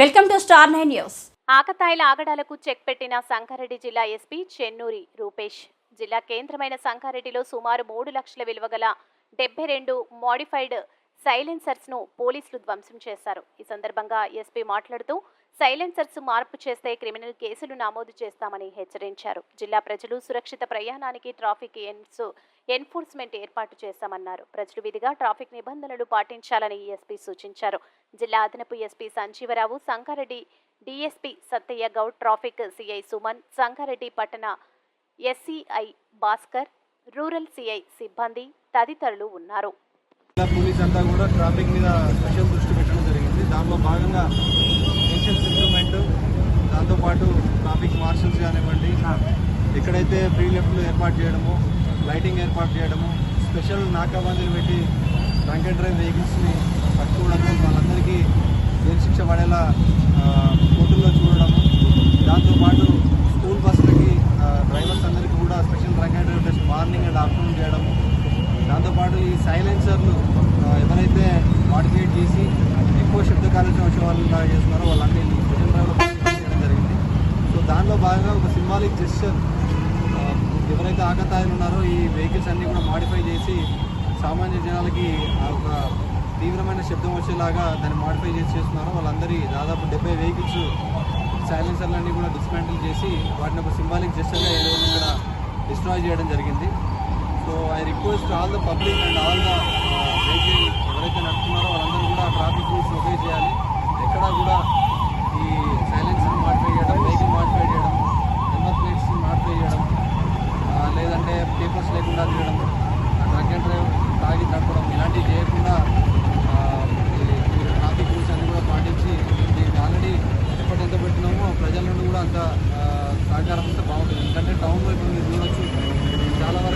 Welcome to star nine news. ఆకతాయిల ఆగడాలకు check పెట్టిన సంగారెడ్డి జిల్లా ఎస్పీ చెన్నూరి రూపేష్. జిల్లా కేంద్రమైన సంగారెడ్డిలో సుమారు మూడు లక్షల విలువ గల డెబ్బై రెండు మోడిఫైడ్ సైలెన్సర్స్ను పోలీసులు ధ్వంసం చేశారు. ఈ సందర్భంగా ఎస్పీ మాట్లాడుతూ సైలెన్సర్స్ మార్పు చేస్తే క్రిమినల్ కేసులు నమోదు చేస్తామని హెచ్చరించారు. జిల్లా ప్రజలు సురక్షిత ప్రయాణానికి ట్రాఫిక్ ఎన్స్ ఎన్ఫోర్స్మెంట్ ఏర్పాటు చేశామన్నారు. ప్రజలు విధిగా ట్రాఫిక్ నిబంధనలు పాటించాలని ఎస్పీ సూచించారు. జిల్లా అదనపు SP Sanjeevarao Sangareddy DSP Sattaiah Goud traffic CI Suman Sangareddy పట్టణ ఎస్సీఐ భాస్కర్ రూరల్ సిఐ సిబ్బంది తదితరులు ఉన్నారు. పోలీస్ అంతా కూడా ట్రాఫిక్ మీద స్పెషల్ దృష్టి పెట్టడం జరిగింది. దానిలో భాగంగా పెన్షన్స్ ఇంప్రూవ్మెంట్ దాంతోపాటు ట్రాఫిక్ మార్షల్స్ కానివ్వండి ఎక్కడైతే ఫ్రీ లెఫ్ట్లు ఏర్పాటు చేయడము లైటింగ్ ఏర్పాటు చేయడము స్పెషల్ నాకాబందీలు పెట్టి డ్రంక్ అండ్ డ్రైవ్ వెహికల్స్ని పట్టుకోవడము వాళ్ళందరికీ జైలు శిక్ష పడేలా కోర్టుల్లో చూడడము దాంతోపాటు స్కూల్ బస్సులకి డ్రైవర్స్ అందరికీ కూడా special drunk and drive test morning and afternoon చేయడము దాంతోపాటు ఈ సైలెన్సర్లు ఎవరైతే మాడిఫికేట్ చేసి ఎక్కువ శబ్ద కాలుష్యం వచ్చే వాళ్ళు లాగా చేస్తున్నారో వాళ్ళన్నీ స్పెషల్ డ్రైవ్లో చేయడం జరిగింది. సో దానిలో భాగంగా ఒక సింబాలిక్ జెస్చర్ ఎవరైతే ఆకతాయిలు ఉన్నారో ఈ వెహికల్స్ అన్నీ కూడా మాడిఫై చేసి సామాన్య జనాలకి ఆ ఒక తీవ్రమైన శబ్దం వచ్చేలాగా దాన్ని మాడిఫై చేసి చేస్తున్నారో వాళ్ళందరి దాదాపు డెబ్బై వెహికల్స్ సైలెన్సర్లన్నీ కూడా డిస్మాంటిల్ చేసి వాటిని ఒక సింబాలిక్ జెస్చర్గా ఏదో ఇక్కడ డిస్ట్రాయ్ చేయడం జరిగింది. So I request all the public and all the vehicle ఎవరైతే నడుపుతున్నారో వాళ్ళందరూ కూడా ట్రాఫిక్ రూల్స్ ఒబే చేయాలి. ఎక్కడ కూడా ఈ సైలెన్స్ మాడిఫై చేయడం వెహికల్ మాడిఫై చేయడం నెంబర్ ప్లేట్స్ మాడిఫై చేయడం లేదంటే పేపర్స్ లేకుండా తీయడం డ్రగ్ అండ్ డ్రైవ్ తాగి నడపడం ఇలాంటివి చేయకుండా ట్రాఫిక్ రూల్స్ అన్ని కూడా పాటించి దీనికి ఆల్రెడీ ఎప్పటి ఎంత పెట్టినామో ప్రజల నుండి కూడా అంత సహకారం వస్తే బాగుంటుంది. ఎందుకంటే టౌన్లో ఇప్పుడు మీరు చూడొచ్చు చాలా వరకు